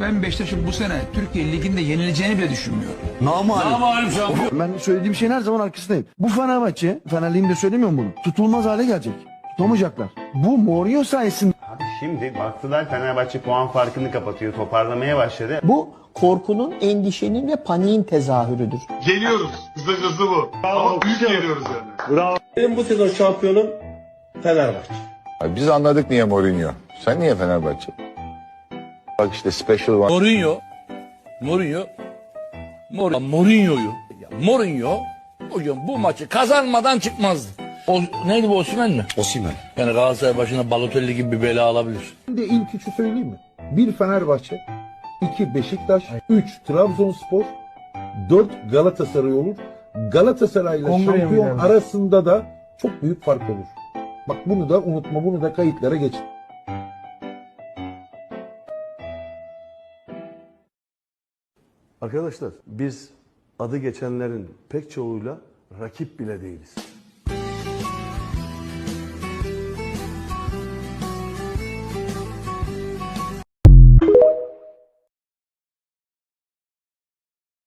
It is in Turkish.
Ben Beşiktaş'ın bu sene Türkiye Ligi'nde yenileceğini bile düşünmüyorum. Namalip şampiyon. Ben söylediğim şeyin her zaman arkasındayım. Bu Fenerbahçe, Fenerliyim de söylemiyorum bunu. Tutulmaz hale gelecek. Tutamayacaklar. Bu Mourinho sayesinde. Abi şimdi baktılar Fenerbahçe puan farkını kapatıyor, toparlamaya başladı. Bu korkunun, endişenin ve paniğin tezahürüdür. Geliyoruz. Kısacası bu. Ama büyük geliyoruz yani. Benim bu sezon şampiyonum Fenerbahçe. Abi Biz anladık niye Mourinho. Sen niye Fenerbahçe? Bak işte special one. Mourinho, Mourinho, Mourinho, Mourinho'yu, Mourinho bugün bu maçı kazanmadan çıkmazdı. O, neydi bu Osimhen mi? Osimhen. Yani Galatasaray başına Balotelli gibi bir bela alabilir. de ilk üçü söyleyeyim mi? Bir Fenerbahçe, iki Beşiktaş, üç Trabzonspor, dört Galatasaray olur. Galatasaray'la şampiyon arasında da çok büyük fark olur. Bak bunu da unutma, bunu da kayıtlara geç. Arkadaşlar biz adı geçenlerin pek çoğuyla rakip bile değiliz.